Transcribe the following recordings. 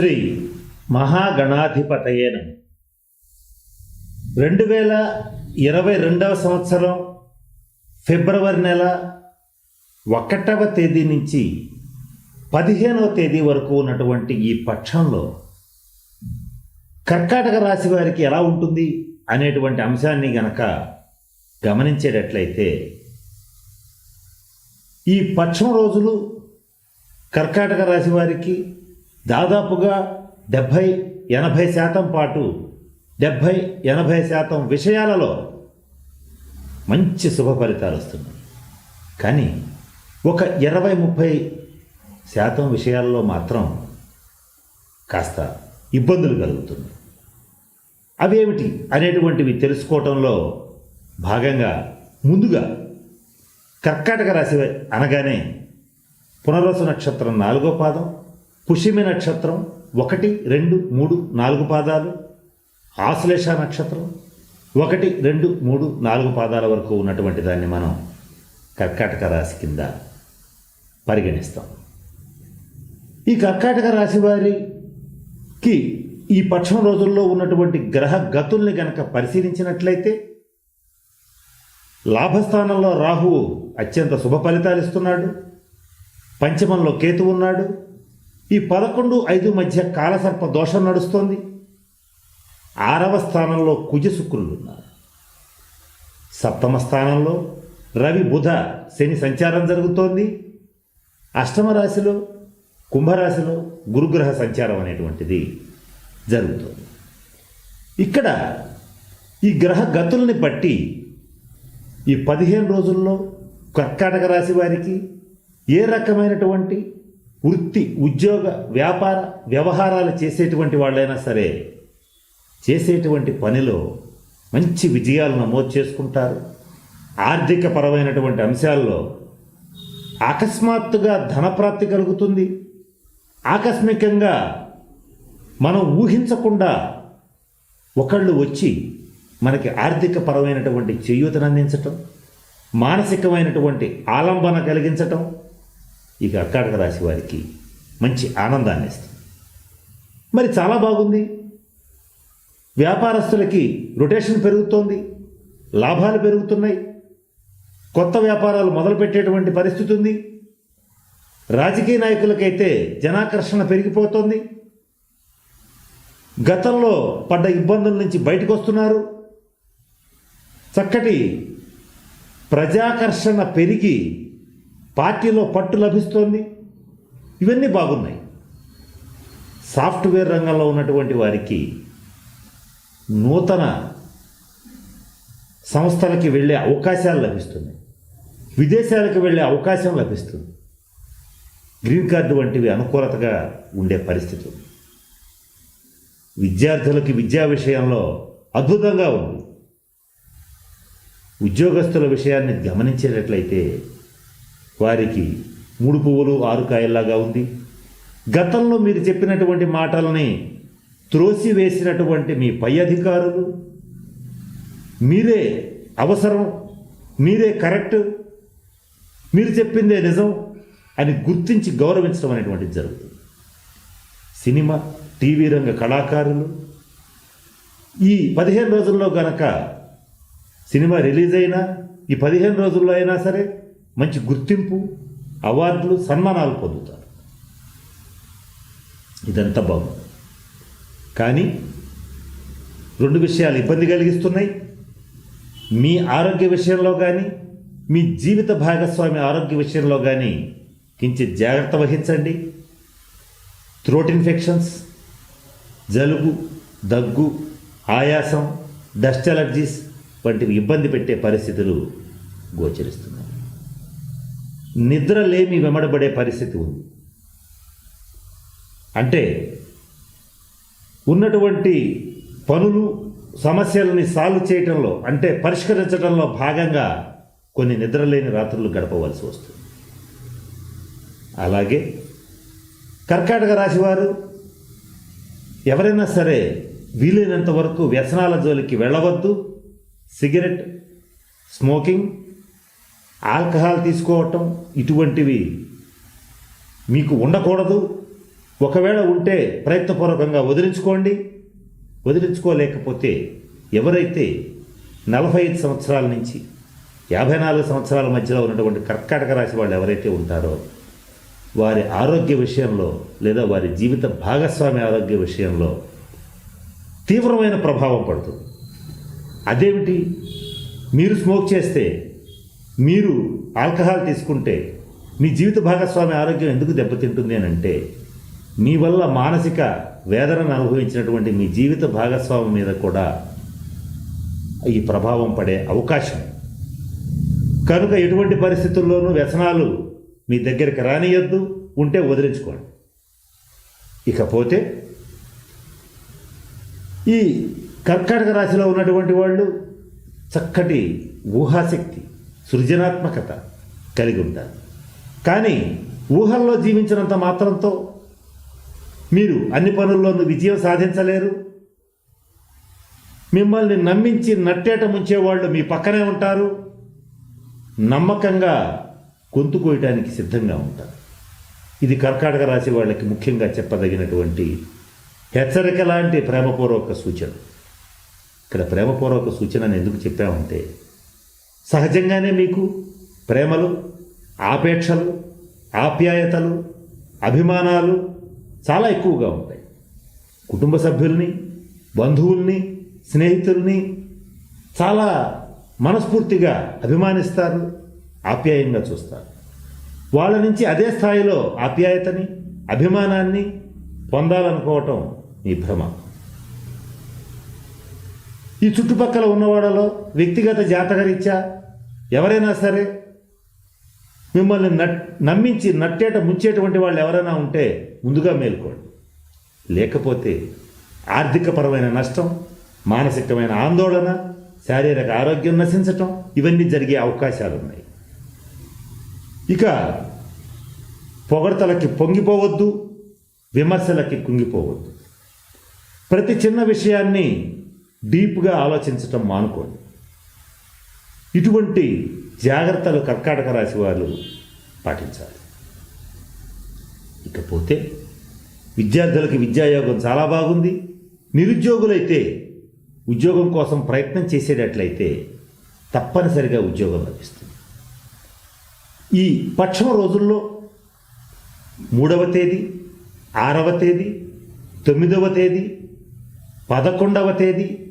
శ్రీ మహాగణాధిపతయేన రెండు వేల ఇరవై రెండవ సంవత్సరం ఫిబ్రవరి నెల ఒకటవ తేదీ నుంచి పదిహేనవ తేదీ వరకు ఉన్నటువంటి ఈ పక్షంలో కర్కాటక రాశి వారికి ఎలా ఉంటుంది అనేటువంటి అంశాన్ని గనక గమనించేటట్లయితే ఈ పక్షం రోజులు కర్కాటక రాశి వారికి దాదాపుగా డెబ్భై ఎనభై శాతం పాటు డెబ్భై ఎనభై శాతం విషయాలలో మంచి శుభ ఫలితాలు వస్తున్నాయి. కానీ ఒక ఇరవై ముప్పై శాతం విషయాల్లో మాత్రం కాస్త ఇబ్బందులు కలుగుతున్నాయి. అవేమిటి అనేటువంటివి తెలుసుకోవటంలో భాగంగా ముందుగా కర్కాటక రాశి అనగానే పునర్వసు నక్షత్రం నాలుగో పాదం పుషిమి నక్షత్రం ఒకటి రెండు మూడు నాలుగు పాదాలు ఆశ్లేష నక్షత్రం ఒకటి రెండు మూడు నాలుగు పాదాల వరకు ఉన్నటువంటి దాన్ని మనం కర్కాటక రాశి కింద పరిగణిస్తాం. ఈ కర్కాటక రాశి వారికి ఈ పక్షం రోజుల్లో ఉన్నటువంటి గ్రహ గతుల్ని గనక పరిశీలించినట్లయితే లాభస్థానంలో రాహువు అత్యంత శుభ ఫలితాలు ఇస్తున్నాడు. పంచమంలో కేతు ఉన్నాడు. ఈ పదకొండు ఐదు మధ్య కాలసర్ప దోషం నడుస్తోంది. ఆరవ స్థానంలో కుజ శుక్రులు ఉన్నారు. సప్తమ స్థానంలో రవి బుధ శని సంచారం జరుగుతోంది. అష్టమ రాశిలో కుంభరాశిలో గురుగ్రహ సంచారం అనేటువంటిది జరుగుతుంది. ఇక్కడ ఈ గ్రహ గతుల్ని బట్టి ఈ పదిహేను రోజుల్లో కర్కాటక రాశి వారికి ఏ రకమైనటువంటి వృత్తి ఉద్యోగ వ్యాపార వ్యవహారాలు చేసేటువంటి వాళ్ళైనా సరే చేసేటువంటి పనిలో మంచి విజయాలు నమోదు చేసుకుంటారు. ఆర్థిక పరమైనటువంటి అంశాల్లో అకస్మాత్తుగా ధనప్రాప్తి కలుగుతుంది. ఆకస్మికంగా మనం ఊహించకుండా ఒకళ్ళు వచ్చి మనకి ఆర్థిక పరమైనటువంటి చేయూతను అందించటం మానసికమైనటువంటి ఆలంబన కలిగించటం ఇక కర్కాటక రాశి వారికి మంచి ఆనందాన్ని ఇస్తుంది. మరి చాలా బాగుంది. వ్యాపారస్తులకి రొటేషన్ పెరుగుతోంది. లాభాలు పెరుగుతున్నాయి. కొత్త వ్యాపారాలు మొదలుపెట్టేటువంటి పరిస్థితి ఉంది. రాజకీయ నాయకులకైతే జనాకర్షణ పెరిగిపోతుంది. గతంలో పడ్డ ఇబ్బందుల నుంచి బయటకు వస్తున్నారు చక్కటి ప్రజాకర్షణ పెరిగి పార్టీలో పట్టు లభిస్తోంది. ఇవన్నీ బాగున్నాయి. సాఫ్ట్వేర్ రంగంలో ఉన్నటువంటి వారికి నూతన సంస్థలకి వెళ్ళే అవకాశాలు లభిస్తున్నాయి. విదేశాలకు వెళ్ళే అవకాశం లభిస్తుంది. గ్రీన్ కార్డు వంటివి అనుకూలతగా ఉండే పరిస్థితి ఉంది. విద్యార్థులకి విద్యా విషయంలో అద్భుతంగా ఉంది. ఉద్యోగస్తుల విషయాన్ని గమనించేటట్లయితే వారికి మూడు పువ్వులు ఆరు కాయల్లాగా ఉంది. గతంలో మీరు చెప్పినటువంటి మాటలని త్రోసివేసినటువంటి మీ పై అధికారులు మీరే అవసరం మీరే కరెక్ట్ మీరు చెప్పిందే నిజం అని గుర్తించి గౌరవించడం అనేటువంటిది జరుగుతుంది. సినిమా టీవీ రంగ కళాకారులు ఈ పదిహేను రోజుల్లో గనక సినిమా రిలీజ్ అయినా ఈ పదిహేను రోజుల్లో అయినా సరే మంచి గుర్తింపు అవార్డులు సన్మానాలు పొందుతారు. ఇదంతా బాగుంది. కానీ రెండు విషయాలు ఇబ్బంది కలిగిస్తున్నాయి. మీ ఆరోగ్య విషయంలో కానీ మీ జీవిత భాగస్వామి ఆరోగ్య విషయంలో కానీ కించిత్ జాగ్రత్త వహించండి. థ్రోట్ ఇన్ఫెక్షన్స్ జలుబు దగ్గు ఆయాసం డస్ట్ అలర్జీస్ వంటివి ఇబ్బంది పెట్టే పరిస్థితులు గోచరిస్తున్నాయి. నిద్ర లేమి వెంబడబడే పరిస్థితి ఉంది. అంటే ఉన్నటువంటి పనులు సమస్యలని సాల్వ్ చేయటంలో అంటే పరిష్కరించడంలో భాగంగా కొన్ని నిద్రలేని రాత్రులు గడపవలసి వస్తుంది. అలాగే కర్కాటక రాశివారు ఎవరైనా సరే వీలైనంత వరకు వ్యసనాల జోలికి వెళ్ళవద్దు. సిగరెట్ స్మోకింగ్ ఆల్కహాల్ తీసుకోవటం ఇటువంటివి మీకు ఉండకూడదు. ఒకవేళ ఉంటే ప్రయత్నపూర్వకంగా వదిలించుకోండి. వదిలించుకోలేకపోతే ఎవరైతే నలభై ఐదు సంవత్సరాల నుంచి యాభై నాలుగు సంవత్సరాల మధ్యలో ఉన్నటువంటి కర్కాటక రాశి వాళ్ళు ఎవరైతే ఉంటారో వారి ఆరోగ్య విషయంలో లేదా వారి జీవిత భాగస్వామి ఆరోగ్య విషయంలో తీవ్రమైన ప్రభావం పడుతుంది. అదేమిటి? మీరు స్మోక్ చేస్తే మీరు ఆల్కహాల్ తీసుకుంటే మీ జీవిత భాగస్వామి ఆరోగ్యం ఎందుకు దెబ్బతింటుంది అని అంటే మీ వల్ల మానసిక వేదనను అనుభవించినటువంటి మీ జీవిత భాగస్వామి మీద కూడా ఈ ప్రభావం పడే అవకాశం. కనుక ఎటువంటి పరిస్థితుల్లోనూ వ్యసనాలు మీ దగ్గరికి రానియద్దు ఉంటే వదిలించుకోండి. ఇకపోతే ఈ కర్కాటక రాశిలో ఉన్నటువంటి వాళ్ళు చక్కటి ఊహాశక్తి సృజనాత్మకత కలిగి ఉంటారు కానీ ఊహల్లో జీవించినంత మాత్రంతో మీరు అన్ని పనుల్లోనూ విజయం సాధించలేరు. మిమ్మల్ని నమ్మించి నట్టేట ముంచేవాళ్ళు మీ పక్కనే ఉంటారు. నమ్మకంగా గొంతు కోయటానికి సిద్ధంగా ఉంటారు. ఇది కర్కాటక రాశి వాళ్ళకి ముఖ్యంగా చెప్పదగినటువంటి హెచ్చరిక లాంటి ప్రేమపూర్వక సూచన. ఇక్కడ ప్రేమపూర్వక సూచనని ఎందుకు చెప్పామంటే సహజంగానే మీకు ప్రేమలు ఆపేక్షలు ఆప్యాయతలు అభిమానాలు చాలా ఎక్కువగా ఉంటాయి. కుటుంబ సభ్యుల్ని బంధువుల్ని స్నేహితుల్ని చాలా మనస్ఫూర్తిగా అభిమానిస్తారు ఆప్యాయంగా చూస్తారు. వాళ్ళ నుంచి అదే స్థాయిలో ఆప్యాయతని అభిమానాన్ని పొందాలనుకోవటం మీ భ్రమ. ఈ చుట్టుపక్కల ఉన్నవాడలో వ్యక్తిగత జాతకరీత్యా ఎవరైనా సరే మిమ్మల్ని నట్ నమ్మించి నట్టేట ముంచేటువంటి వాళ్ళు ఎవరైనా ఉంటే ముందుగా మేల్కోండి. లేకపోతే ఆర్థికపరమైన నష్టం మానసికమైన ఆందోళన శారీరక ఆరోగ్యం నశించటం ఇవన్నీ జరిగే అవకాశాలు ఉన్నాయి ఇక పొగడతలకి పొంగిపోవద్దు విమర్శలకి కుంగిపోవద్దు. ప్రతి చిన్న విషయాన్ని డీప్గా ఆలోచించటం మానుకోండి. ఇటువంటి జాగ్రత్తలు కర్కాటక రాశి వారు పాటించాలి. ఇకపోతే విద్యార్థులకి విద్యాయోగం చాలా బాగుంది. నిరుద్యోగులైతే ఉద్యోగం కోసం ప్రయత్నం చేసేటట్లయితే తప్పనిసరిగా ఉద్యోగం లభిస్తుంది. ఈ పక్షమ రోజుల్లో మూడవ తేదీ ఆరవ తేదీ తొమ్మిదవ తేదీ పదకొండవ తేదీ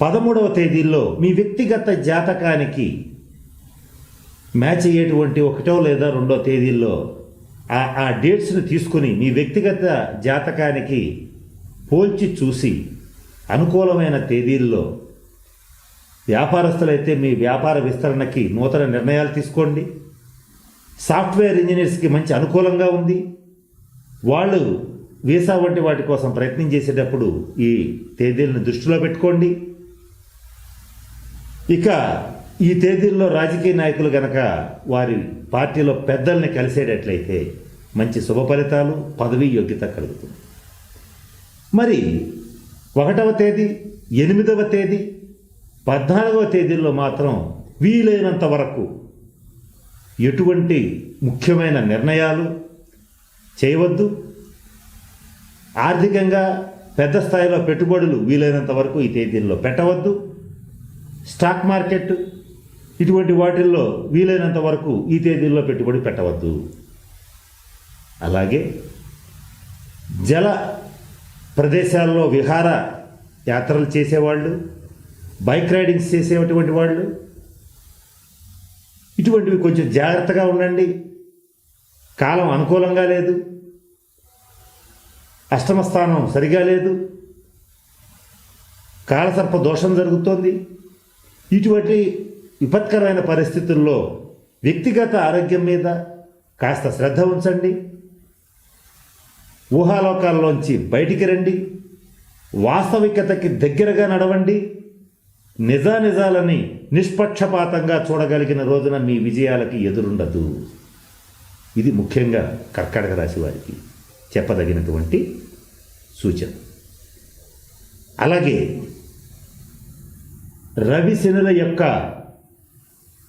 పదమూడవ తేదీల్లో మీ వ్యక్తిగత జాతకానికి మ్యాచ్ అయ్యేటువంటి ఒకటో లేదా రెండో తేదీల్లో ఆ డేట్స్ని తీసుకుని మీ వ్యక్తిగత జాతకానికి పోల్చి చూసి అనుకూలమైన తేదీల్లో వ్యాపారస్తులైతే మీ వ్యాపార విస్తరణకి నూతన నిర్ణయాలు తీసుకోండి. సాఫ్ట్వేర్ ఇంజనీర్స్కి మంచి అనుకూలంగా ఉంది. వాళ్ళు వీసా వంటి వాటి కోసం ప్రయత్నం చేసేటప్పుడు ఈ తేదీలను దృష్టిలో పెట్టుకోండి. ఇక ఈ తేదీల్లో రాజకీయ నాయకులు గనక వారి పార్టీలో పెద్దల్ని కలిసేటట్లయితే మంచి శుభ ఫలితాలు పదవీ యోగ్యత కలుగుతుంది. మరి ఒకటవ తేదీ ఎనిమిదవ తేదీ పద్నాలుగవ తేదీల్లో మాత్రం వీలైనంత వరకు ఎటువంటి ముఖ్యమైన నిర్ణయాలు చేయవద్దు. ఆర్థికంగా పెద్ద స్థాయిలో పెట్టుబడులు వీలైనంత వరకు ఈ తేదీల్లో పెట్టవద్దు. స్టాక్ మార్కెట్ ఇటువంటి వాటిల్లో వీలైనంత వరకు ఈ తేదీల్లో పెట్టుబడి పెట్టవద్దు. అలాగే జల ప్రదేశాల్లో విహార యాత్రలు చేసేవాళ్ళు బైక్ రైడింగ్స్ చేసేటువంటి వాళ్ళు ఇటువంటివి కొంచెం జాగ్రత్తగా ఉండండి. కాలం అనుకూలంగా లేదు. అష్టమ స్థానం సరిగా లేదు. కాలసర్ప దోషం జరుగుతోంది. ఇటువంటి విపత్కరమైన పరిస్థితుల్లో వ్యక్తిగత ఆరోగ్యం మీద కాస్త శ్రద్ధ ఉంచండి. ఊహాలోకాల్లోంచి బయటికి రండి. వాస్తవికతకి దగ్గరగా నడవండి. నిజానిజాలని నిష్పక్షపాతంగా చూడగలిగిన రోజున మీ విజయాలకి ఎదురుండదు. ఇది ముఖ్యంగా కర్కాటక రాశి వారికి చెప్పదగినటువంటి సూచన. అలాగే రవి శనుల యొక్క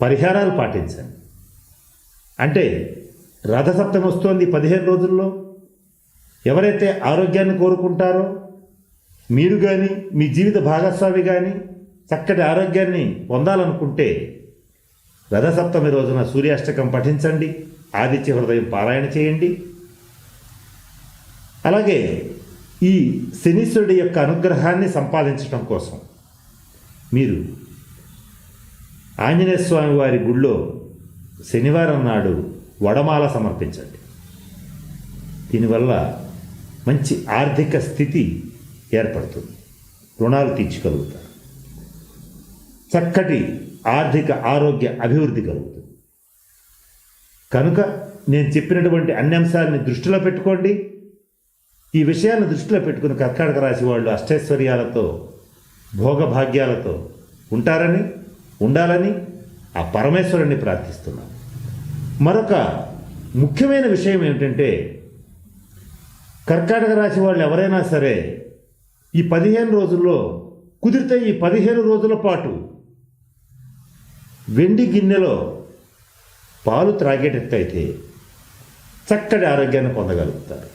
పరిహారాలు పాటించండి. అంటే రథసప్తమి వస్తోంది పదిహేను రోజుల్లో. ఎవరైతే ఆరోగ్యాన్ని కోరుకుంటారో మీరు కానీ మీ జీవిత భాగస్వామి కానీ చక్కటి ఆరోగ్యాన్ని పొందాలనుకుంటే రథసప్తమి రోజున సూర్యాష్టకం పఠించండి ఆదిత్య హృదయం పారాయణ చేయండి. అలాగే ఈ శనీశ్వరుడి యొక్క అనుగ్రహాన్ని సంపాదించడం కోసం మీరు. ఆంజనేయ స్వామి వారి గుళ్ళో శనివారం నాడు వడమాల సమర్పించండి. దీనివల్ల మంచి ఆర్థిక స్థితి ఏర్పడుతుంది. రుణాలు తీర్చగలుగుతారు చక్కటి ఆర్థిక ఆరోగ్య అభివృద్ధి కలుగుతుంది. కనుక నేను చెప్పినటువంటి అన్ని అంశాలని దృష్టిలో పెట్టుకోండి. ఈ విషయాన్ని దృష్టిలో పెట్టుకుని కర్కాటక రాశి వాళ్ళు అష్టైశ్వర్యాలతో భోగభాగ్యాలతో ఉంటారని ఉండాలని ఆ పరమేశ్వరుని ప్రార్థిస్తున్నాను మరొక ముఖ్యమైన విషయం ఏమిటంటే కర్కాటక రాశి వాళ్ళు ఎవరైనా సరే ఈ పదిహేను రోజుల్లో కుదిరితే ఈ పదిహేను రోజుల పాటు వెండి గిన్నెలో పాలు త్రాగేటట్టయితే చక్కటి ఆరోగ్యాన్ని పొందగలుగుతారు.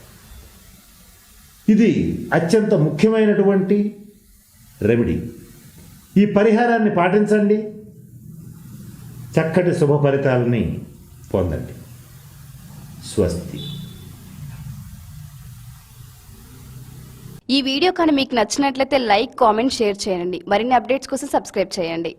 ఇది అత్యంత ముఖ్యమైనటువంటి రెమెడీ ఈ పరిహారాన్ని పాటించండి. చక్కటి శుభ ఫలితాలని పొందండి. స్వస్తి. ఈ వీడియో కానీ మీకు నచ్చినట్లయితే లైక్ కామెంట్ షేర్ చేయండి. మరిన్ని అప్డేట్స్ కోసం సబ్స్క్రైబ్ చేయండి.